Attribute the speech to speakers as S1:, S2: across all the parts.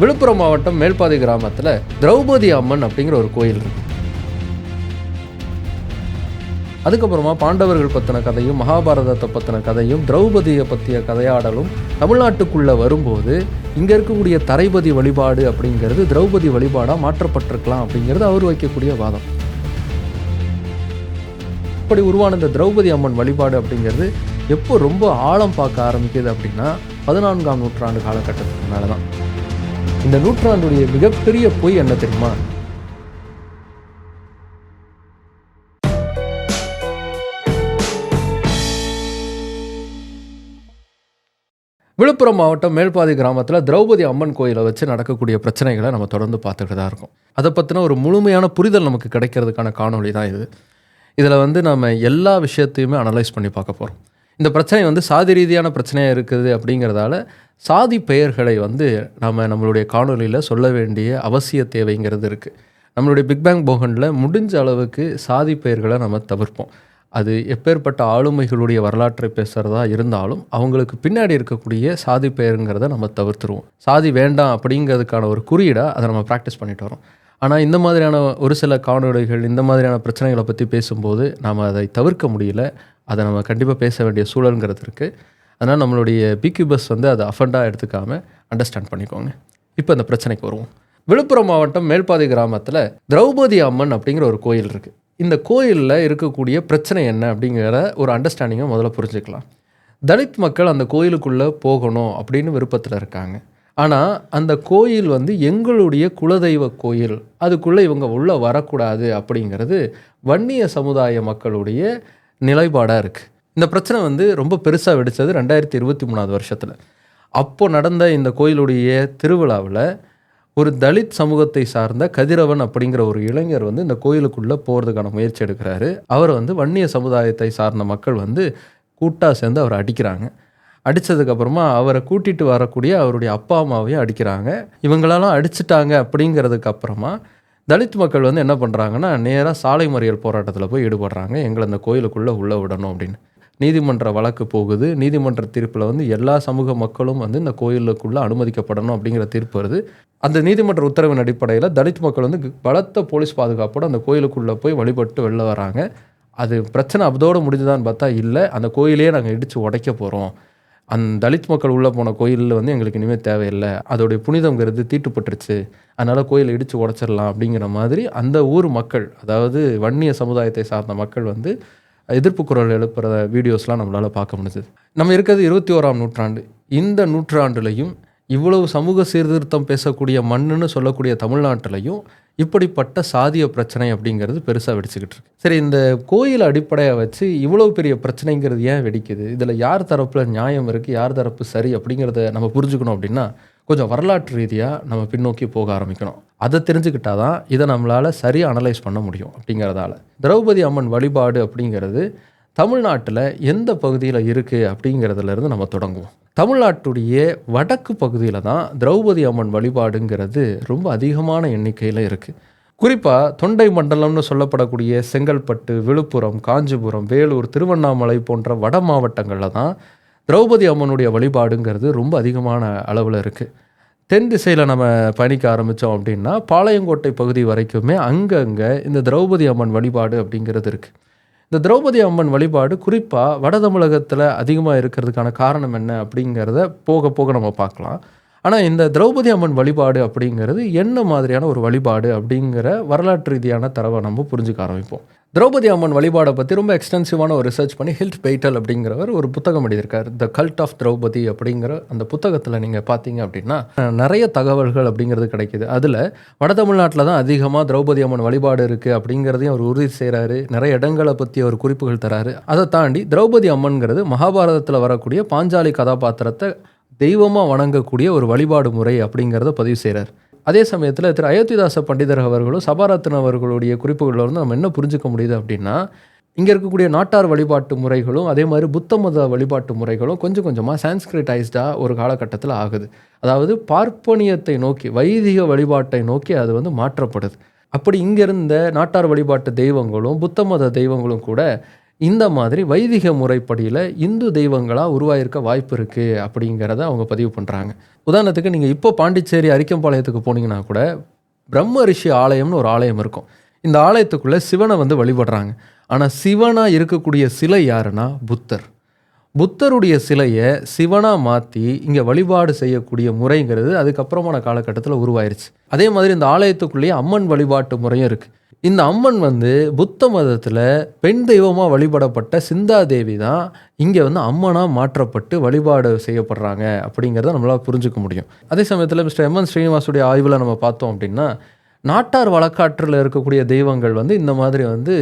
S1: விழுப்புரம் மாவட்டம் மேல்பாதி கிராமத்தில் திரௌபதி அம்மன் அப்படிங்கிற ஒரு கோயில் இருக்கு. அதுக்கப்புறமா பாண்டவர்கள் பற்றின கதையும் மகாபாரதத்தை பற்றின கதையும் திரௌபதியை பற்றிய கதையாடலும் தமிழ்நாட்டுக்குள்ளே வரும்போது இங்கே இருக்கக்கூடிய தரைபதி வழிபாடு அப்படிங்கிறது திரௌபதி வழிபாடாக மாற்றப்பட்டிருக்கலாம் அப்படிங்கிறது அவர் வைக்கக்கூடிய வாதம். இப்படி உருவான இந்த திரௌபதி அம்மன் வழிபாடு அப்படிங்கிறது எப்போ ரொம்ப ஆழம் பார்க்க ஆரம்பிக்குது அப்படின்னா பதினான்காம் நூற்றாண்டு காலகட்டத்துக்கு மேலே தான் இந்த நூற்றாண்டுடைய மிகப்பெரிய பொய் என்ன தெரியுமா? விழுப்புரம் மாவட்டம் மேல்பாதி கிராமத்தில் திரௌபதி அம்மன் கோயிலை வச்சு நடக்கக்கூடிய பிரச்சனைகளை நம்ம தொடர்ந்து பார்த்துக்கிட்டு தான் இருக்கோம். அதை பற்றின ஒரு முழுமையான புரிதல் நமக்கு கிடைக்கிறதுக்கான காணொளி தான் இது. இதில் வந்து நம்ம எல்லா விஷயத்தையுமே அனலைஸ் பண்ணி பார்க்க போகிறோம் இந்த பிரச்சனை வந்து சாதி ரீதியான பிரச்சனையாக இருக்குது அப்படிங்கிறதால சாதி பெயர்களை வந்து நம்ம நம்மளுடைய காணொலியில் சொல்ல வேண்டிய அவசிய தேவைங்கிறது இருக்குது நம்மளுடைய பிக் பேங் போகனில் முடிஞ்ச அளவுக்கு சாதி பெயர்களை நம்ம தவிர்ப்போம். அது எப்பேற்பட்ட ஆளுமைகளுடைய வரலாற்றை பேசுகிறதா இருந்தாலும் அவங்களுக்கு பின்னாடி இருக்கக்கூடிய சாதி பெயருங்கிறத நம்ம தவிர்த்துருவோம். சாதி வேண்டாம் அப்படிங்கிறதுக்கான ஒரு குறியீடாக அதை நம்ம ப்ராக்டிஸ் பண்ணிட்டு வரோம். ஆனால் இந்த மாதிரியான ஒரு சில காணொளிகள் இந்த மாதிரியான பிரச்சனைகளை பற்றி பேசும்போது நாம் அதை தவிர்க்க முடியல. அதை நம்ம கண்டிப்பாக பேச வேண்டிய சூழலுங்கிறது இருக்குது அதனால் நம்மளுடைய பிக்யூ பஸ் வந்து அதை அஃபண்டாக எடுத்துக்காமல் அண்டர்ஸ்டாண்ட் பண்ணிக்கோங்க. இப்போ அந்த பிரச்சனைக்கு வருவோம். விழுப்புரம் மாவட்டம் மேல்பாதி கிராமத்தில் திரௌபதி அம்மன் அப்படிங்கிற ஒரு கோயில் இருக்குது இந்த கோயிலில் இருக்கக்கூடிய பிரச்சனை என்ன அப்படிங்கிற ஒரு அண்டர்ஸ்டாண்டிங்கை முதல்ல புரிஞ்சுக்கலாம். தலித் மக்கள் அந்த கோயிலுக்குள்ளே போகணும் அப்படின்னு விருப்பத்தில் இருக்காங்க. ஆனால் அந்த கோயில் வந்து எங்களுடைய குலதெய்வ கோயில். அதுக்குள்ளே இவங்க உள்ளே வரக்கூடாது அப்படிங்கிறது வன்னிய சமுதாய மக்களுடைய நிலைப்பாடாக இருக்குது இந்த பிரச்சனை வந்து ரொம்ப பெருசாக வெடித்தது ரெண்டாயிரத்தி இருபத்தி மூணாவது வருஷத்தில். அப்போது நடந்த இந்த கோயிலுடைய திருவிழாவில் ஒரு தலித் சமூகத்தை சார்ந்த கதிரவன் அப்படிங்கிற ஒரு இளைஞர் வந்து இந்த கோயிலுக்குள்ளே போகிறதுக்கான முயற்சி எடுக்கிறாரு. அவர் வந்து வன்னிய சமுதாயத்தை சார்ந்த மக்கள் வந்து கூட்டாக சேர்ந்து அவரை அடிக்கிறாங்க. அடித்ததுக்கப்புறமா அவரை கூட்டிகிட்டு வரக்கூடிய அவருடைய அப்பா அம்மாவையும் அடிக்கிறாங்க. இவங்களெல்லாம் அடிச்சிட்டாங்க அப்படிங்கிறதுக்கு அப்புறமா தலித் மக்கள் வந்து என்ன பண்ணுறாங்கன்னா நேராக சாலை மறியல் போராட்டத்தில் போய் ஈடுபடுறாங்க. எங்களை அந்த கோயிலுக்குள்ளே உள்ளே விடணும் அப்படின்னு. நீதிமன்ற வழக்கு போகுது. நீதிமன்ற தீர்ப்பில் வந்து எல்லா சமூக மக்களும் வந்து இந்த கோயிலுக்குள்ளே அனுமதிக்கப்படணும் அப்படிங்கிற தீர்ப்பு வருது. அந்த நீதிமன்ற உத்தரவின் அடிப்படையில் தலித் மக்கள் வந்து பலத்த போலீஸ் பாதுகாப்போடு அந்த கோயிலுக்குள்ளே போய் வழிபட்டு வெளில வராங்க. அது பிரச்சனை அதோடு முடிஞ்சுதான்னு பார்த்தா இல்லை. அந்த கோயிலே நாங்கள் இடித்து உடைக்க போகிறோம் அந்த தலித் மக்கள் உள்ளே போன கோயிலில் வந்து எங்களுக்கு இனிமேல் தேவையில்லை. அதோடைய புனிதங்கிறது தீட்டுப்பட்டுருச்சு. அதனால் கோயிலை இடித்து உடச்சிடலாம் அப்படிங்கிற மாதிரி அந்த ஊர் மக்கள் அதாவது வன்னிய சமுதாயத்தை சார்ந்த மக்கள் வந்து எதிர்ப்பு குரல் எழுப்புகிற வீடியோஸ்லாம் நம்மளால் பார்க்க முடிஞ்சது. நம்ம இருக்கிறது இருபத்தி ஓராம் நூற்றாண்டு. இந்த நூற்றாண்டுலையும் இவ்வளவு சமூக சீர்திருத்தம் பேசக்கூடிய மண்ணுன்னு சொல்லக்கூடிய தமிழ்நாட்டிலையும் இப்படிப்பட்ட சாதிய பிரச்சனை அப்படிங்கிறது பெருசாக வெடிச்சுக்கிட்டு இருக்கு. சரி இந்த கோயில் அடிப்படையை வச்சு இவ்வளோ பெரிய பிரச்சனைங்கிறது ஏன் வெடிக்குது? இதில் யார் தரப்பில் நியாயம் இருக்குது யார் தரப்பு சரி அப்படிங்கிறத நம்ம புரிஞ்சுக்கணும் அப்படின்னா கொஞ்சம் வரலாற்று ரீதியாக நம்ம பின்னோக்கி போக ஆரம்பிக்கணும். அதை தெரிஞ்சுக்கிட்டா தான் இதை நம்மளால் சரியாக அனலைஸ் பண்ண முடியும் அப்படிங்கிறதால. திரௌபதி அம்மன் வழிபாடு அப்படிங்கிறது தமிழ்நாட்டில் எந்த பகுதியில் இருக்குது அப்படிங்கிறதுலேருந்து நம்ம தொடங்குவோம். தமிழ்நாட்டுடைய வடக்கு பகுதியில் தான் திரௌபதி அம்மன் வழிபாடுங்கிறது ரொம்ப அதிகமான எண்ணிக்கையில் இருக்குது குறிப்பாக தொண்டை மண்டலம்னு சொல்லப்படக்கூடிய செங்கல்பட்டு விழுப்புரம் காஞ்சிபுரம் வேலூர் திருவண்ணாமலை போன்ற வட மாவட்டங்களில் தான் திரௌபதி அம்மனுடைய வழிபாடுங்கிறது ரொம்ப அதிகமான அளவில் இருக்குது தென் திசையில் நம்ம பயணிக்க ஆரம்பித்தோம் அப்படின்னா பாளையங்கோட்டை பகுதி வரைக்குமே அங்கங்கே இந்த திரௌபதி அம்மன் வழிபாடு அப்படிங்கிறது இருக்குது இந்த திரௌபதி அம்மன் வழிபாடு குறிப்பாக வட தமிழகத்தில் அதிகமாக இருக்கிறதுக்கான காரணம் என்ன அப்படிங்கிறத போக போக நம்ம பார்க்கலாம். ஆனால் இந்த திரௌபதி அம்மன் வழிபாடு அப்படிங்கிறது என்ன மாதிரியான ஒரு வழிபாடு அப்படிங்கிற வரலாற்று ரீதியான தரவை நம்ம புரிஞ்சுக்க ஆரம்பிப்போம். திரௌபதி அம்மன் வழிபாடை பற்றி ரொம்ப எக்ஸ்டென்சிவான ஒரு ரிசர்ச் பண்ணி ஹில்ட் பெய்டல் அப்படிங்கிறவர் ஒரு புத்தகம் எழுதியிருக்கார். த கல்ட் ஆஃப் திரௌபதி அப்படிங்கிற அந்த புத்தகத்தில் நீங்கள் பார்த்தீங்க அப்படின்னா நிறைய தகவல்கள் அப்படிங்கிறது கிடைக்கிது. அதில் வட தமிழ்நாட்டில் தான் அதிகமாக திரௌபதி அம்மன் வழிபாடு இருக்குது அப்படிங்கிறதையும் அவர் உறுதி செய்கிறாரு நிறைய இடங்களை பற்றி அவர் குறிப்புகள் தராரு. அதை தாண்டி திரௌபதி அம்மன்கிறது மகாபாரதத்தில் வரக்கூடிய பாஞ்சாலி கதாபாத்திரத்தை தெய்வமாக வணங்கக்கூடிய ஒரு வழிபாடு முறை அப்படிங்கிறத பதிவு செய்கிறார் அதே சமயத்தில் திரு அயோத்திதாச பண்டிதர் அவர்களும் சபாரத்ன அவர்களுடைய குறிப்புகளில் வந்து நம்ம என்ன புரிஞ்சுக்க முடியுது அப்படின்னா இங்கே இருக்கக்கூடிய நாட்டார் வழிபாட்டு முறைகளும் அதே மாதிரி புத்த மத வழிபாட்டு முறைகளும் கொஞ்சம் கொஞ்சமாக சான்ஸ்கிரிட்டைஸ்டாக ஒரு காலகட்டத்தில் ஆகுது. அதாவது பார்ப்பனியத்தை நோக்கி வைதிக வழிபாட்டை நோக்கி அது வந்து மாற்றப்படுது. அப்படி இங்கிருந்த நாட்டார் வழிபாட்டு தெய்வங்களும் புத்த மத தெய்வங்களும் கூட இந்த மாதிரி வைதிக முறைப்படியில் இந்து தெய்வங்களாக உருவாயிருக்க வாய்ப்பு இருக்குது அப்படிங்கிறத அவங்க பதிவு பண்ணுறாங்க உதாரணத்துக்கு நீங்கள் இப்போ பாண்டிச்சேரி அரிக்கம்பாளையத்துக்கு போனீங்கன்னா கூட பிரம்ம ரிஷி ஆலயம்னு ஒரு ஆலயம் இருக்கும். இந்த ஆலயத்துக்குள்ளே சிவனை வந்து வழிபடுறாங்க. ஆனால் சிவனாக இருக்கக்கூடிய சிலை யாருன்னா புத்தர். புத்தருடைய சிலையை சிவனாக மாற்றி இங்கே வழிபாடு செய்யக்கூடிய முறைங்கிறது அதுக்கப்புறமான காலகட்டத்தில் உருவாயிருச்சு. அதே மாதிரி இந்த ஆலயத்துக்குள்ளேயே அம்மன் வழிபாட்டு முறையும் இருக்குது இந்த அம்மன் வந்து புத்த மதத்தில் பெண் தெய்வமாக வழிபடப்பட்ட சிந்தாதேவி தான் இங்கே வந்து அம்மனாக மாற்றப்பட்டு வழிபாடு செய்யப்படுறாங்க அப்படிங்கிறத நம்மளால் புரிஞ்சுக்க முடியும். அதே சமயத்தில் மிஸ்டர் எம் என் ஸ்ரீனிவாசுடைய ஆய்வில் நம்ம பார்த்தோம் அப்படின்னா நாட்டார் வழக்காற்றில் இருக்கக்கூடிய தெய்வங்கள் வந்து இந்த மாதிரி வந்து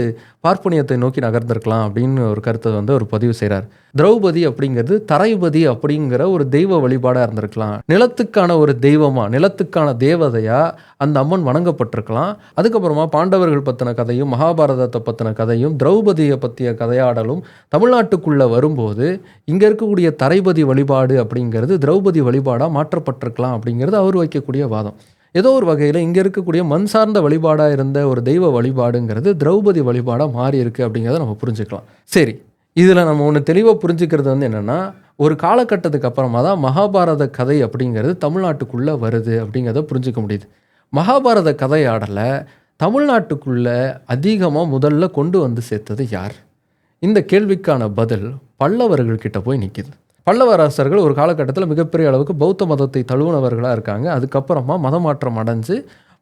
S1: பார்ப்பனியத்தை நோக்கி நகர்ந்திருக்கலாம் அப்படின்னு ஒரு கருத்தை வந்து ஒரு பதிவு செய்கிறார் திரௌபதி அப்படிங்கிறது தரைபதி அப்படிங்கிற ஒரு தெய்வ வழிபாடாக இருந்திருக்கலாம். நிலத்துக்கான ஒரு தெய்வமாக நிலத்துக்கான தேவதையாக அந்த அம்மன் வணங்கப்பட்டிருக்கலாம். அதுக்கப்புறமா பாண்டவர்கள் பற்றின கதையும் மகாபாரதத்தை பற்றின கதையும் திரௌபதியை பற்றிய கதையாடலும் தமிழ்நாட்டுக்குள்ளே வரும்போது இங்கே இருக்கக்கூடிய தரைபதி வழிபாடு அப்படிங்கிறது திரௌபதி வழிபாடாக மாற்றப்பட்டிருக்கலாம் அப்படிங்கிறது அவர் வைக்கக்கூடிய வாதம். ஏதோ ஒரு வகையில் இங்கே இருக்கக்கூடிய மண் சார்ந்த வழிபாடாக இருந்த ஒரு தெய்வ வழிபாடுங்கிறது திரௌபதி வழிபாடாக மாறி இருக்குது அப்படிங்கிறத நம்ம புரிஞ்சுக்கலாம். சரி இதில் நம்ம ஒன்று தெளிவாக புரிஞ்சுக்கிறது வந்து என்னென்னா ஒரு காலகட்டத்துக்கு அப்புறமா தான் மகாபாரத கதை அப்படிங்கிறது தமிழ்நாட்டுக்குள்ளே வருது அப்படிங்கிறத புரிஞ்சிக்க முடியுது. மகாபாரத கதையாடலை தமிழ்நாட்டுக்குள்ளே அதிகமாக முதல்ல கொண்டு வந்து சேர்த்தது யார்? இந்த கேள்விக்கான பதில் பல்லவர்கள்கிட்ட போய் நிற்கிது பல்லவ அரசர்கள் ஒரு காலகட்டத்தில் மிகப்பெரிய அளவுக்கு பௌத்த மதத்தை தழுவுனவர்களாக இருக்காங்க. அதுக்கப்புறமா மதமாற்றம் அடைஞ்சு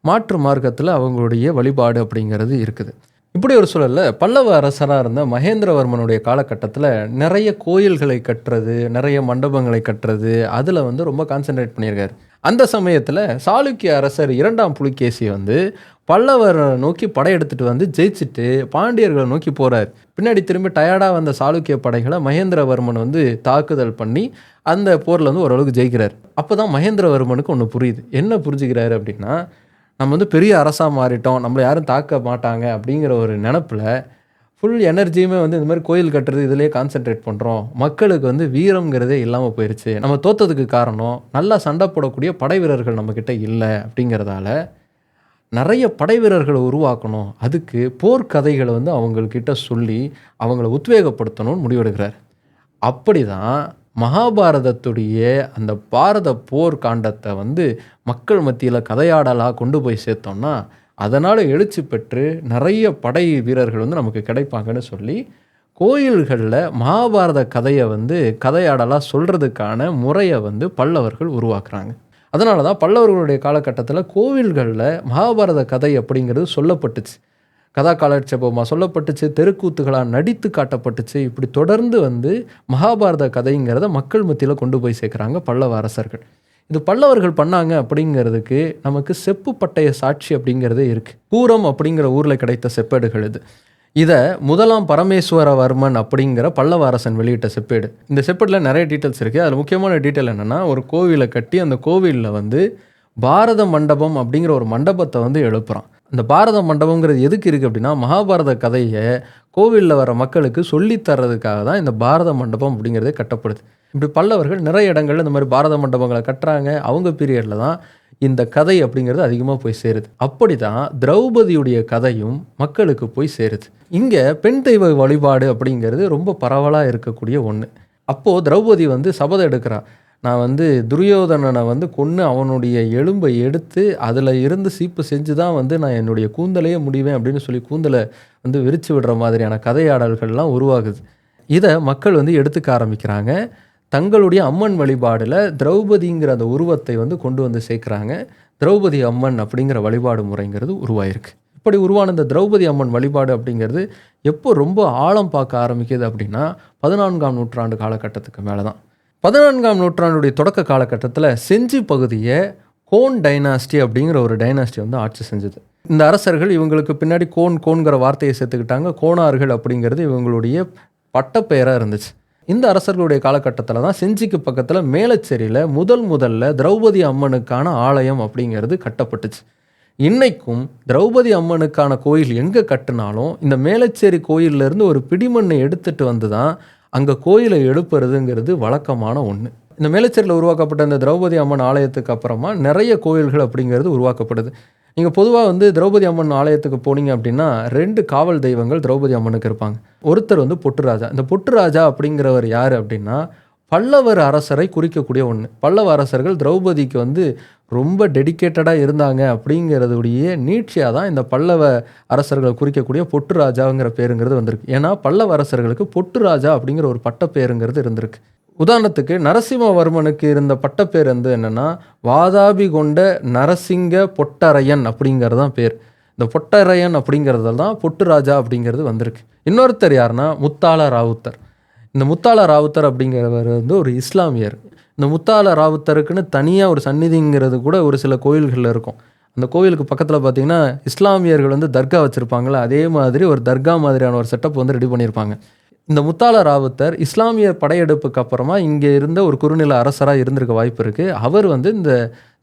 S1: மாற்று மார்க்கத்தில் அவங்களுடைய வழிபாடு அப்படிங்கிறது இருக்குது. இப்படி ஒரு சூழலில் பல்லவ அரசராக இருந்த மகேந்திரவர்மனுடைய காலகட்டத்தில் நிறைய கோயில்களை கட்டுறது நிறைய மண்டபங்களை கட்டுறது அதில் வந்து ரொம்ப கான்சென்ட்ரேட் பண்ணியிருக்காரு. அந்த சமயத்தில் சாளுக்கிய அரசர் இரண்டாம் புலிகேசி வந்து பல்லவரை நோக்கி படையெடுத்துட்டு வந்து ஜெயிச்சுட்டு பாண்டியர்களை நோக்கி போகிறார் பின்னாடி திரும்பி டயர்டாக வந்த சாளுக்கிய படைகளை மகேந்திரவர்மன் வந்து தாக்குதல் பண்ணி அந்த போரில் வந்து ஓரளவுக்கு ஜெயிக்கிறார். அப்போ தான் மகேந்திரவர்மனுக்கு ஒன்று புரியுது. என்ன புரிஞ்சுக்கிறாரு அப்படின்னா நம்ம வந்து பெரிய அரசாக மாறிட்டோம் நம்மளை யாரும் தாக்க மாட்டாங்க அப்படிங்கிற ஒரு நினப்பில் ஃபுல் எனர்ஜியுமே வந்து இந்த மாதிரி கோயில் கட்டுறது இதிலே கான்சென்ட்ரேட் பண்ணுறோம் மக்களுக்கு வந்து வீரம்ங்கிறதே இல்லாமல் போயிடுச்சு நம்ம தோத்ததுக்கு காரணம் நல்லா சண்டை போடக்கூடிய படை வீரர்கள் நம்மக்கிட்ட இல்லை அப்படிங்கிறதால நிறைய படை வீரர்களை உருவாக்கணும். அதுக்கு போர்க்கதைகளை வந்து அவங்கக்கிட்ட சொல்லி அவங்கள உத்வேகப்படுத்தணும்னு முடிவெடுக்கிறார். அப்படி தான் மகாபாரதத்துடைய அந்த பாரத போர் காண்டத்தை வந்து மக்கள் மத்தியில் கதையாடலாக கொண்டு போய் சேர்த்தோம்னா அதனால் எழுச்சி பெற்று நிறைய படை வீரர்கள் வந்து நமக்கு கிடைப்பாங்கன்னு சொல்லி கோயில்களில் மகாபாரத கதையை வந்து கதையாடலாக சொல்கிறதுக்கான முறையை வந்து பல்லவர்கள் உருவாக்குறாங்க. அதனால தான் பல்லவர்களுடைய காலகட்டத்தில் கோவில்களில் மகாபாரத கதை அப்படிங்கிறது சொல்லப்பட்டுச்சு. கதா காலட்சேபமாக சொல்லப்பட்டுச்சு தெருக்கூத்துகளாக நடித்து காட்டப்பட்டுச்சு. இப்படி தொடர்ந்து வந்து மகாபாரத கதைங்கிறத மக்கள் மத்தியில் கொண்டு போய் சேர்க்குறாங்க பல்லவ அரசர்கள். இது பல்லவர்கள் பண்ணாங்க அப்படிங்கிறதுக்கு நமக்கு செப்பு பட்டய சாட்சி அப்படிங்கிறதே இருக்குது கூரம் அப்படிங்கிற ஊரில் கிடைத்த செப்பேடுகள் இது. இதை முதலாம் பரமேஸ்வரவர்மன் அப்படிங்கிற பல்லவ அரசன் வெளியிட்ட செப்பேடு. இந்த செப்பேடில் நிறைய டீட்டெயில்ஸ் இருக்குது அதில் முக்கியமான டீட்டெயில் என்னென்னா ஒரு கோவிலை கட்டி அந்த கோவிலில் வந்து பாரத மண்டபம் அப்படிங்கிற ஒரு மண்டபத்தை வந்து எழுப்புறான். அந்த பாரத மண்டபங்கிறது எதுக்கு இருக்குது அப்படின்னா மகாபாரத கதையை கோவிலில் வர மக்களுக்கு சொல்லித் தர்றதுக்காக தான் இந்த பாரத மண்டபம் அப்படிங்கிறதே கட்டப்படுது. இப்படி பல்லவர்கள் நிறைய இடங்கள்ல இந்த மாதிரி பாரத மண்டபங்களை கட்டுறாங்க. அவங்க பீரியடில் தான் இந்த கதை அப்படிங்கிறது அதிகமாக போய் சேருது. அப்படி தான் திரௌபதியுடைய கதையும் மக்களுக்கு போய் சேருது. இங்கே பெண் தெய்வ வழிபாடு அப்படிங்கிறது ரொம்ப பரவலாக இருக்கக்கூடிய ஒன்று அப்போது திரௌபதி வந்து சபதம் எடுக்கிறா நான் வந்து துரியோதனனை வந்து கொன்று அவனுடைய எலும்பை எடுத்து அதில் இருந்து சீப்பு செஞ்சு தான் வந்து நான் என்னுடைய கூந்தலையே முடிவேன் அப்படின்னு சொல்லி கூந்தலை வந்து விரித்து விடுற மாதிரியான கதையாடல்கள்லாம் உருவாகுது. இதை மக்கள் வந்து எடுத்துக்க ஆரம்பிக்கிறாங்க. தங்களுடைய அம்மன் வழிபாடில் திரௌபதிங்கிற அந்த உருவத்தை வந்து கொண்டு வந்து சேர்க்குறாங்க. திரௌபதி அம்மன் அப்படிங்கிற வழிபாடு முறைங்கிறது உருவாயிருக்கு. இப்படி உருவான இந்த திரௌபதி அம்மன் வழிபாடு அப்படிங்கிறது எப்போ ரொம்ப ஆழம் பார்க்க ஆரம்பிக்குது அப்படின்னா பதினான்காம் நூற்றாண்டு காலகட்டத்துக்கு மேலே தான் பதினான்காம் நூற்றாண்டுடைய தொடக்க காலகட்டத்தில் செஞ்சி பகுதியை கோன் டைனாஸ்டி அப்படிங்கிற ஒரு டைனாஸ்டி வந்து ஆட்சி செஞ்சது. இந்த அரசர்கள் இவங்களுக்கு பின்னாடி கோன் கோன்கிற வார்த்தையை சேர்த்துக்கிட்டாங்க. கோணார்கள் அப்படிங்கிறது இவங்களுடைய பட்டப்பெயராக இருந்துச்சு. இந்த அரசர்களுடைய காலகட்டத்தில் தான் செஞ்சிக்கு பக்கத்தில் மேலச்சேரியில் முதல் முதல்ல திரௌபதி அம்மனுக்கான ஆலயம் அப்படிங்கிறது கட்டப்பட்டுச்சு. இன்றைக்கும் திரௌபதி அம்மனுக்கான கோயில் எங்கே கட்டினாலும் இந்த மேலச்சேரி கோயிலிருந்து ஒரு பிடிமண்ணை எடுத்துகிட்டு வந்து தான் அங்கே கோயிலை எழுப்புறதுங்கிறது வழக்கமான ஒன்று இந்த மேலச்சேரியில் உருவாக்கப்பட்ட இந்த திரௌபதி அம்மன் ஆலயத்துக்கு அப்புறமா நிறைய கோயில்கள் அப்படிங்கிறது உருவாக்கப்படுது. நீங்கள் பொதுவாக வந்து திரௌபதி அம்மன் ஆலயத்துக்கு போனீங்க அப்படின்னா ரெண்டு காவல் தெய்வங்கள் திரௌபதி அம்மனுக்கு இருப்பாங்க. ஒருத்தர் வந்து பொட்டுராஜா இந்த பொட்டுராஜா அப்படிங்கிறவர் யார் அப்படின்னா பல்லவர் அரசரை குறிக்கக்கூடிய ஒன்று பல்லவ அரசர்கள் திரௌபதிக்கு வந்து ரொம்ப டெடிக்கேட்டடாக இருந்தாங்க அப்படிங்கிறதுடைய நீட்சியாக தான் இந்த பல்லவ அரசர்களை குறிக்கக்கூடிய பொட்டுராஜாங்கிற பேருங்கிறது வந்திருக்கு. ஏன்னா பல்லவ அரசர்களுக்கு பொட்டுராஜா அப்படிங்கிற ஒரு பட்டப்பேருங்கிறது இருந்திருக்கு. உதாரணத்துக்கு நரசிம்மவர்மனுக்கு இருந்த பட்டப்பேர் வந்து என்னென்னா வாதாபி கொண்ட நரசிங்க பொட்டரையன் அப்படிங்கிறது தான் பேர். இந்த பொட்டரையன் அப்படிங்கிறதுல தான் பொட்டுராஜா அப்படிங்கிறது வந்திருக்கு. இன்னொருத்தர் யாருன்னா முத்தாள ராவுத்தர். இந்த முத்தாள ராவுத்தர் அப்படிங்கிறவர் வந்து ஒரு இஸ்லாமியர். இந்த முத்தாள ராவுத்தருக்குன்னு தனியாக ஒரு சந்நிதிங்கிறது கூட ஒரு சில கோயில்களில் இருக்கும். அந்த கோவிலுக்கு பக்கத்தில் பார்த்தீங்கன்னா இஸ்லாமியர்கள் வந்து தர்கா வச்சுருப்பாங்களே அதே மாதிரி ஒரு தர்கா மாதிரியான ஒரு செட்டப் வந்து ரெடி பண்ணியிருப்பாங்க இந்த முத்தாள ராவுத்தர் இஸ்லாமிய படையெடுப்புக்கு அப்புறமா இங்கே இருந்த ஒரு குறுநில அரசராக இருந்திருக்க வாய்ப்பு இருக்குது அவர் வந்து இந்த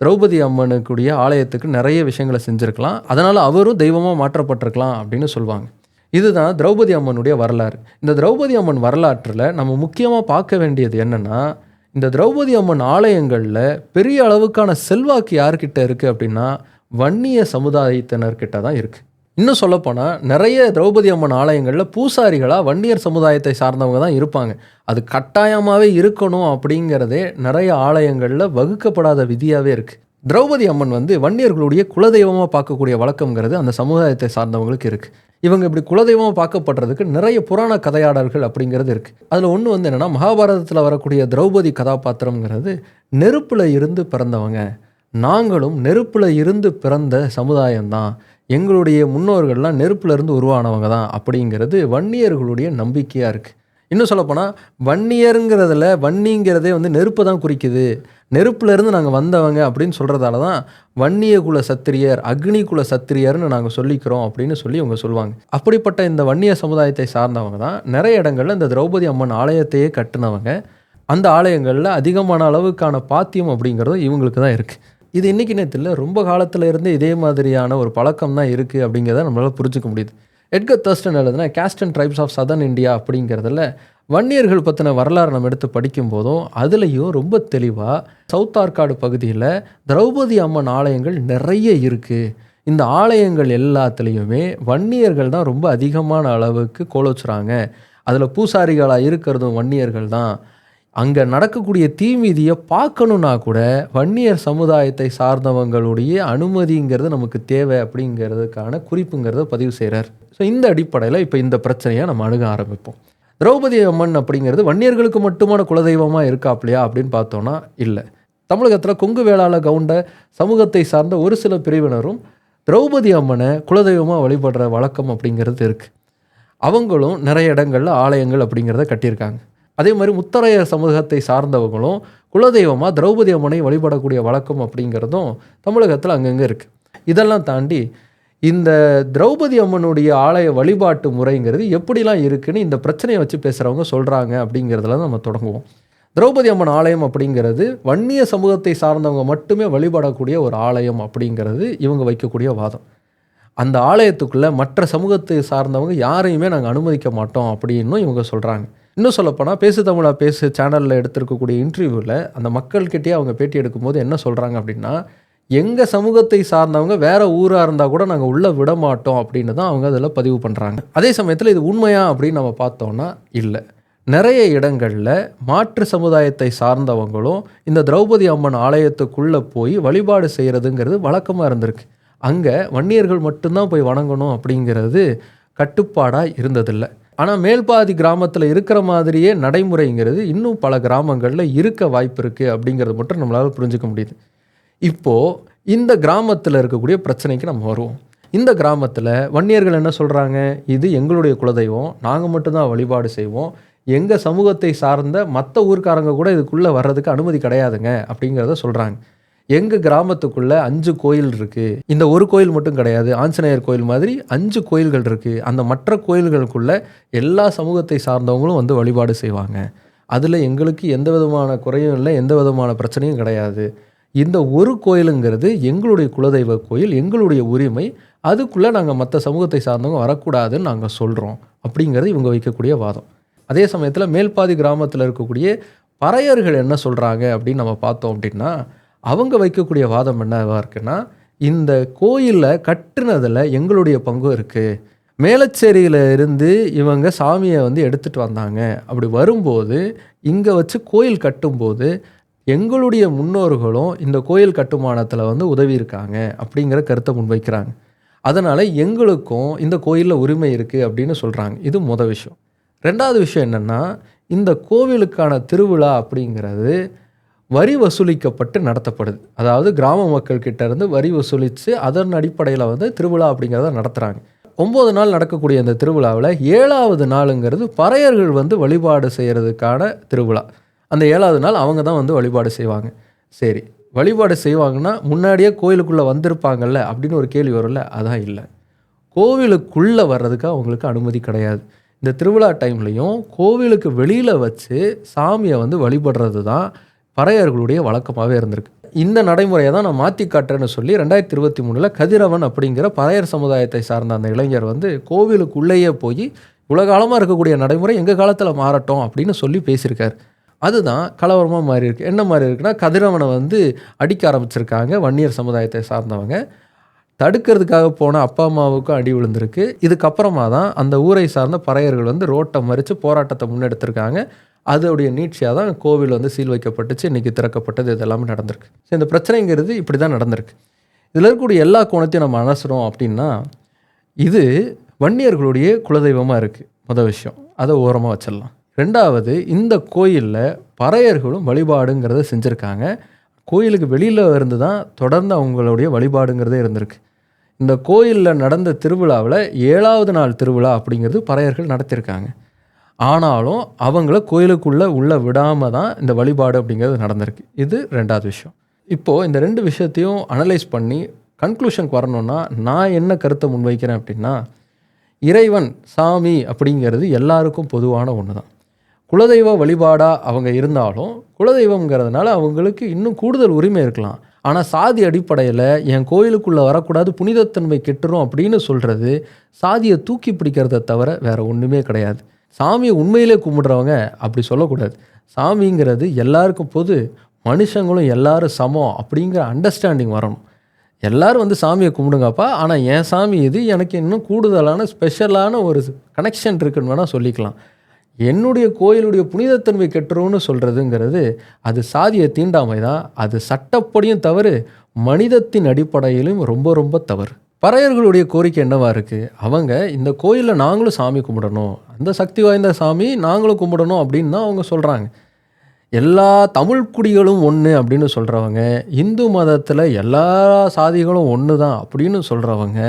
S1: திரௌபதி அம்மனுக்குரிய ஆலயத்துக்கு நிறைய விஷயங்களை செஞ்சுருக்கலாம். அதனால் அவரும் தெய்வமாக மாற்றப்பட்டிருக்கலாம் அப்படின்னு சொல்லுவாங்க இதுதான் திரௌபதி அம்மனுடைய வரலாறு. இந்த திரௌபதி அம்மன் வரலாற்றில் நம்ம முக்கியமாக பார்க்க வேண்டியது என்னென்னா இந்த திரௌபதி அம்மன் ஆலயங்களில் பெரிய அளவுக்கான செல்வாக்கு யார்கிட்ட இருக்குது அப்படின்னா வன்னிய சமுதாயத்தினர்கிட்ட தான் இருக்குது இன்னும் சொல்லப்போனால் நிறைய திரௌபதி அம்மன் ஆலயங்களில் பூசாரிகளாக வன்னியர் சமுதாயத்தை சார்ந்தவங்க தான் இருப்பாங்க. அது கட்டாயமாகவே இருக்கணும் அப்படிங்கிறதே நிறைய ஆலயங்களில் வகுக்கப்படாத விதியாகவே இருக்குது திரௌபதி அம்மன் வந்து வன்னியர்களுடைய குலதெய்வமாக பார்க்கக்கூடிய வழக்கங்கிறது அந்த சமுதாயத்தை சார்ந்தவங்களுக்கு இருக்குது இவங்க இப்படி குலதெய்வமாக பார்க்கப்படுறதுக்கு நிறைய புராண கதையாடல்கள் அப்படிங்கிறது இருக்குது அதில் ஒன்று வந்து என்னென்னா மகாபாரதத்தில் வரக்கூடிய திரௌபதி கதாபாத்திரங்கிறது நெருப்பில் இருந்து பிறந்தவங்க. நாங்களும் நெருப்பில் இருந்து பிறந்த சமுதாயம்தான். எங்களுடைய முன்னோர்கள்லாம் நெருப்புல இருந்து உருவானவங்க தான் அப்படிங்கிறது வன்னியர்களுடைய நம்பிக்கையாக இருக்குது இன்னும் சொல்லப்போனால் வன்னியருங்கிறதுல வன்னிங்கிறதே வந்து நெருப்பை தான் குறிக்குது. நெருப்புலேருந்து நாங்கள் வந்தவங்க அப்படின்னு சொல்கிறதால தான் வன்னிய குல சத்திரியர் அக்னி குல சத்திரியர்னு நாங்கள் சொல்லிக்கிறோம் அப்படின்னு சொல்லி இவங்க சொல்லுவாங்க. அப்படிப்பட்ட இந்த வன்னிய சமுதாயத்தை சார்ந்தவங்க தான் நிறைய இடங்கள்ல இந்த திரௌபதி அம்மன் ஆலயத்தையே கட்டினவங்க. அந்த ஆலயங்களில் அதிகமான அளவுக்கான பாத்தியம் அப்படிங்கிறதும் இவங்களுக்கு தான் இருக்குது இது இன்றைக்கி நேரத்தில் ரொம்ப காலத்தில் இருந்தே இதே மாதிரியான ஒரு பழக்கம் தான் இருக்குது அப்படிங்கிறத நம்மளால் புரிஞ்சுக்க முடியுது. எட்கர் தர்ஸ்டன் எழுதுனா castes and tribes of southern India அப்படிங்கிறதுல வன்னியர்கள் பற்றின வரலாறு நம்ம எடுத்து படிக்கும்போதும் அதுலேயும் ரொம்ப தெளிவாக சவுத் ஆர்காடு பகுதியில் திரௌபதி அம்மன் ஆலயங்கள் நிறைய இருக்குது இந்த ஆலயங்கள் எல்லாத்துலேயுமே வன்னியர்கள் தான் ரொம்ப அதிகமான அளவுக்கு கோலோச்சுறாங்க. அதில் பூசாரிகளாக இருக்கிறதும் வன்னியர்கள் தான். அங்கே நடக்கக்கூடிய தீமிதியை பார்க்கணுன்னா கூட வன்னியர் சமுதாயத்தை சார்ந்தவங்களுடைய அனுமதிங்கிறது நமக்கு தேவை அப்படிங்கிறதுக்கான குறிப்புங்கிறத பதிவு செய்கிறார் ஸோ இந்த அடிப்படையில் இப்போ இந்த பிரச்சனையை நம்ம அணுக ஆரம்பிப்போம். திரௌபதி அம்மன் அப்படிங்கிறது வன்னியர்களுக்கு மட்டுமான குலதெய்வமாக இருக்காப்லையா அப்படின்னு பார்த்தோன்னா இல்லை. தமிழகத்தில் கொங்கு வேளாள கவுண்ட சமூகத்தை சார்ந்த ஒரு சில பிரிவினரும் திரௌபதி அம்மனை குலதெய்வமாக வழிபடுற வழக்கம் அப்படிங்கிறது இருக்குது அவங்களும் நிறைய இடங்களில் ஆலயங்கள் அப்படிங்கிறத கட்டியிருக்காங்க. அதே மாதிரி முத்தரையர் சமூகத்தை சார்ந்தவங்களும் குலதெய்வமாக திரௌபதி அம்மனை வழிபடக்கூடிய வழக்கம் அப்படிங்கிறதும் தமிழகத்தில் அங்கங்கே இருக்குது இதெல்லாம் தாண்டி இந்த திரௌபதி அம்மனுடைய ஆலய வழிபாட்டு முறைங்கிறது எப்படிலாம் இருக்குன்னு இந்த பிரச்சனையை வச்சு பேசுகிறவங்க சொல்கிறாங்க அப்படிங்கிறதுல நம்ம தொடங்குவோம். திரௌபதி அம்மன் ஆலயம் அப்படிங்கிறது வன்னிய சமூகத்தை சார்ந்தவங்க மட்டுமே வழிபடக்கூடிய ஒரு ஆலயம் அப்படிங்கிறது இவங்க வைக்கக்கூடிய வாதம். அந்த ஆலயத்துக்குள்ளே மற்ற சமூகத்தை சார்ந்தவங்க யாரையுமே நாங்கள் அனுமதிக்க மாட்டோம் அப்படின்னும் இவங்க சொல்கிறாங்க இன்னும் சொல்லப்போனால் பேசு தமிழா பேசு சேனலில் எடுத்திருக்கக்கூடிய இன்டர்வியூவில் அந்த மக்கள்கிட்டயே அவங்க பேட்டி எடுக்கும்போது என்ன சொல்கிறாங்க அப்படின்னா எங்கள் சமூகத்தை சார்ந்தவங்க வேற ஊராக இருந்தால் கூட நாங்கள் உள்ளே விட மாட்டோம் அப்படின்னு தான் அவங்க அதில் பதிவு பண்ணுறாங்க அதே சமயத்தில் இது உண்மையா அப்படின்னு நம்ம பார்த்தோன்னா இல்லை. நிறைய இடங்களில் மாற்று சமுதாயத்தை சார்ந்தவங்களும் இந்த திரௌபதி அம்மன் ஆலயத்துக்குள்ளே போய் வழிபாடு செய்கிறதுங்கிறது வழக்கமாக இருந்திருக்கு. அங்கே வன்னியர்கள் மட்டும்தான் போய் வணங்கணும் அப்படிங்கிறது கட்டுப்பாடாக இருந்ததில்லை. ஆனால் மேல்பாதி கிராமத்தில் இருக்கிற மாதிரியே நடைமுறைங்கிறது இன்னும் பல கிராமங்களில் இருக்க வாய்ப்பு இருக்குது அப்படிங்கிறது மட்டும் நம்மளால் புரிஞ்சுக்க முடியுது. இப்போது இந்த கிராமத்தில் இருக்கக்கூடிய பிரச்சனைக்கு நம்ம வருவோம். இந்த கிராமத்தில் வன்னியர்கள் என்ன சொல்கிறாங்க இது எங்களுடைய குலதெய்வம் நாங்கள் மட்டும்தான் வழிபாடு செய்வோம். எங்கள் சமூகத்தை சார்ந்த மற்ற ஊர்க்காரங்க கூட இதுக்குள்ளே வர்றதுக்கு அனுமதி கிடையாதுங்க அப்படிங்கிறத சொல்கிறாங்க எங்கள் கிராமத்துக்குள்ளே அஞ்சு கோயில் இருக்குது இந்த ஒரு கோயில் மட்டும் கிடையாது ஆஞ்சநேயர் கோயில் மாதிரி அஞ்சு கோயில்கள் இருக்குது அந்த மற்ற கோயில்களுக்குள்ளே எல்லா சமூகத்தை சார்ந்தவங்களும் வந்து வழிபாடு செய்வாங்க. அதில் எங்களுக்கு எந்த விதமான குறையும் இல்லை எந்த விதமான பிரச்சனையும் கிடையாது. இந்த ஒரு கோயிலுங்கிறது எங்களுடைய குலதெய்வ கோயில் எங்களுடைய உரிமை. அதுக்குள்ளே நாங்கள் மற்ற சமூகத்தை சார்ந்தவங்க வரக்கூடாதுன்னு நாங்கள் சொல்கிறோம் அப்படிங்கிறது இவங்க வைக்கக்கூடிய வாதம். அதே சமயத்தில் மேல்பாதி கிராமத்தில் இருக்கக்கூடிய பறையர்கள் என்ன சொல்கிறாங்க அப்படின்னு நம்ம பார்த்தோம் அப்படின்னா அவங்க வைக்கக்கூடிய வாதம் என்னவா இருக்குன்னா இந்த கோயிலில் கட்டுனதில் எங்களுடைய பங்கும் இருக்குது மேலச்சேரியில் இருந்து இவங்க சாமியை வந்து எடுத்துகிட்டு வந்தாங்க. அப்படி வரும்போது இங்கே வச்சு கோயில் கட்டும்போது எங்களுடைய முன்னோர்களும் இந்த கோயில் கட்டுமானத்தில் வந்து உதவி இருக்காங்க அப்படிங்கிற கருத்தை முன்வைக்கிறாங்க. அதனால் எங்களுக்கும் இந்த கோயிலில் உரிமை இருக்குது அப்படின்னு சொல்கிறாங்க இது முத விஷயம். ரெண்டாவது விஷயம் என்னென்னா இந்த கோவிலுக்கான திருவிழா அப்படிங்கிறது வரி வசூலிக்கப்பட்டு நடத்தப்படுது. அதாவது கிராம மக்கள் கிட்ட இருந்து வரி வசூலித்து அதன் அடிப்படையில் வந்து திருவிழா அப்படிங்கிறத நடத்துகிறாங்க ஒம்பது நாள் நடக்கக்கூடிய இந்த திருவிழாவில் ஏழாவது நாளுங்கிறது பறையர்கள் வந்து வழிபாடு செய்கிறதுக்கான திருவிழா. அந்த ஏழாவது நாள் அவங்க தான் வந்து வழிபாடு செய்வாங்க. சரி வழிபாடு செய்வாங்கன்னா முன்னாடியே கோயிலுக்குள்ளே வந்திருப்பாங்கல்ல அப்படின்னு ஒரு கேள்வி வரும்ல அதான் இல்லை. கோவிலுக்குள்ளே வர்றதுக்கு அவங்களுக்கு அனுமதி கிடையாது. இந்த திருவிழா டைம்லையும் கோவிலுக்கு வெளியில் வச்சு சாமியை வந்து வழிபடுறது தான் பறையர்களுடைய வழக்கமாகவே இருந்திருக்கு. இந்த நடைமுறையை தான் நான் மாற்றி காட்டுறேன்னு சொல்லி ரெண்டாயிரத்தி இருபத்தி மூணில் கதிரவன் அப்படிங்கிற பறையர் சமுதாயத்தை சார்ந்த அந்த இளைஞர் வந்து கோவிலுக்குள்ளேயே போய் உலகாலமாக இருக்கக்கூடிய நடைமுறை எங்கள் காலத்தில் மாறட்டும்? அப்படின்னு சொல்லி பேசியிருக்காரு. அதுதான் கலவரமாக மாறி இருக்கு என்ன மாதிரி இருக்குன்னா கதிரவனை வந்து அடிக்க ஆரம்பிச்சிருக்காங்க வன்னியர் சமுதாயத்தை சார்ந்தவங்க. தடுக்கிறதுக்காக போன அப்பா அம்மாவுக்கும் அடி விழுந்திருக்கு. இதுக்கப்புறமா தான் அந்த ஊரை சார்ந்த பறையர்கள் வந்து ரோட்டை மறித்து போராட்டத்தை முன்னெடுத்திருக்காங்க. அதோடைய நீட்சியாக தான் கோவில் வந்து சீல் வைக்கப்பட்டுச்சு இன்றைக்கி திறக்கப்பட்டது இது எல்லாமே நடந்திருக்கு. ஸோ இந்த பிரச்சனைங்கிறது இப்படி தான் நடந்திருக்கு. இதில் இருக்கக்கூடிய எல்லா கோணத்தையும் நம்ம அலசுறோம் அப்படின்னா இது வன்னியர்களுடைய குலதெய்வமாக இருக்குது மொதல் விஷயம். அதை ஓரமாக வச்சிடலாம். ரெண்டாவது இந்த கோயிலில் பறையர்களும் வழிபாடுங்கிறத செஞ்சுருக்காங்க. கோயிலுக்கு வெளியில் இருந்து தான் தொடர்ந்து அவங்களுடைய வழிபாடுங்கிறதே இருந்திருக்கு. இந்த கோயிலில் நடந்த திருவிழாவில் ஏழாவது நாள் திருவிழா அப்படிங்கிறது பறையர்கள் நடத்தியிருக்காங்க. ஆனாலும் அவங்கள கோயிலுக்குள்ளே உள்ளே விடாமல் தான் இந்த வழிபாடு அப்படிங்கிறது நடந்திருக்கு. இது ரெண்டாவது விஷயம். இப்போது இந்த ரெண்டு விஷயத்தையும் அனலைஸ் பண்ணி கன்க்ளூஷனுக்கு வரணும்னா நான் என்ன கருத்தை முன்வைக்கிறேன் அப்படின்னா இறைவன் சாமி அப்படிங்கிறது எல்லாருக்கும் பொதுவான ஒன்று தான் குலதெய்வ வழிபாடாக அவங்க இருந்தாலும் குலதெய்வங்கிறதுனால அவங்களுக்கு இன்னும் கூடுதல் உரிமை இருக்கலாம். ஆனால் சாதி அடிப்படையில் என் கோயிலுக்குள்ளே வரக்கூடாது புனிதத்தன்மை கெட்டுரும் அப்படின்னு சொல்கிறது சாதியை தூக்கி பிடிக்கிறத தவிர வேறு ஒன்றுமே கிடையாது. சாமியை உண்மையிலே கும்பிட்றவங்க அப்படி சொல்லக்கூடாது. சாமிங்கிறது எல்லாருக்கும் பொது மனுஷங்களும் எல்லாரும் சமம் அப்படிங்கிற அண்டர்ஸ்டாண்டிங் வரணும். எல்லோரும் வந்து சாமியை கும்பிடுங்கப்பா ஆனால் என் சாமி இது எனக்கு இன்னும் கூடுதலான ஸ்பெஷலான ஒரு கனெக்ஷன் இருக்குன்னு வேணால் சொல்லிக்கலாம். என்னுடைய கோயிலுடைய புனிதத்தன்மை கெட்டுரும்னு சொல்கிறதுங்கிறது அது சாதியை தீண்டாமை தான் அது சட்டப்படியும் தவறு மனிதத்தின் அடிப்படையிலும் ரொம்ப ரொம்ப தவறு. பறையர்களுடைய கோரிக்கை என்னவாக இருக்குது அவங்க இந்த கோயிலில் நாங்களும் சாமி கும்பிடணும். அந்த சக்தி வாய்ந்த சாமி நாங்களும் கும்பிடணும் அப்படின்னு தான் அவங்க சொல்கிறாங்க எல்லா தமிழ் குடிகளும் ஒன்று அப்படின்னு சொல்கிறவங்க இந்து மதத்தில் எல்லா சாதிகளும் ஒன்று தான் அப்படின்னு சொல்கிறவங்க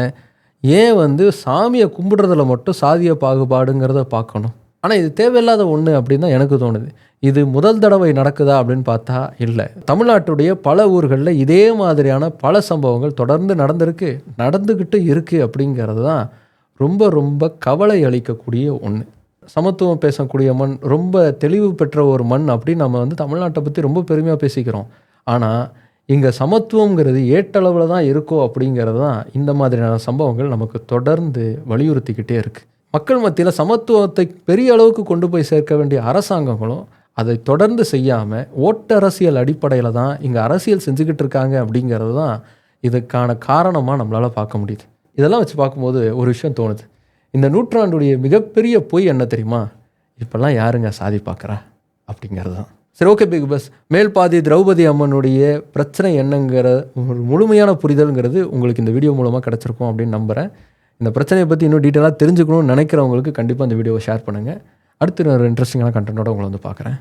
S1: ஏன் வந்து சாமியை கும்பிடுறதுல மட்டும் சாதிய பாகுபாடுங்கிறத பார்க்கணும்? ஆனால் இது தேவையில்லாத ஒன்று அப்படின்னு தான் எனக்கு தோணுது. இது முதல் தடவை நடக்குதா அப்படின்னு பார்த்தா இல்லை. தமிழ்நாட்டுடைய பல ஊர்களில் இதே மாதிரியான பல சம்பவங்கள் தொடர்ந்து நடந்திருக்கு நடந்துக்கிட்டு இருக்குது அப்படிங்கிறது தான் ரொம்ப ரொம்ப கவலை அளிக்கக்கூடிய ஒன்று சமத்துவம் பேசக்கூடிய மண் ரொம்ப தெளிவு பெற்ற ஒரு மண் அப்படின்னு நம்ம வந்து தமிழ்நாட்டை பற்றி ரொம்ப பெருமையாக பேசிக்கிறோம். ஆனால் இங்கே சமத்துவங்கிறது ஏட்டளவில் தான் இருக்கோ அப்படிங்கிறது தான் இந்த மாதிரியான சம்பவங்கள் நமக்கு தொடர்ந்து வலியுறுத்திக்கிட்டே இருக்குது மக்கள் மத்தியில் சமத்துவத்தை பெரிய அளவுக்கு கொண்டு போய் சேர்க்க வேண்டிய அரசாங்கங்களும் அதை தொடர்ந்து செய்யாமல் ஓட்டரசியல் அடிப்படையில் தான் இங்கே அரசியல் செஞ்சுக்கிட்டு இருக்காங்க அப்படிங்கிறது தான் இதுக்கான காரணமாக நம்மளால் பார்க்க முடியுது. இதெல்லாம் வச்சு பார்க்கும்போது ஒரு விஷயம் தோணுது. இந்த நூற்றாண்டுடைய மிகப்பெரிய பொய் என்ன தெரியுமா? இப்போல்லாம் யாருங்க சாதி பார்க்குறா? அப்படிங்கிறது தான். சரி ஓகே பிக் பஸ் மேல் பாதி திரௌபதி அம்மனுடைய பிரச்சனை என்னங்கிற ஒரு முழுமையான புரிதல்ங்கிறது உங்களுக்கு இந்த வீடியோ மூலமாக கிடச்சிருக்கும் அப்படின்னு நம்புகிறேன் இந்த பிரச்சனையை பற்றி இன்னும் டீட்டெயிலாக தெரிஞ்சுக்கணும்னு நினைக்கிறவங்களுக்கு கண்டிப்பாக இந்த வீடியோவை ஷேர் பண்ணுங்கள் அடுத்து ஒரு இன்ட்ரெஸ்டிங்கான கண்டென்ட்டோட உங்களை வந்து பார்க்குறேன்.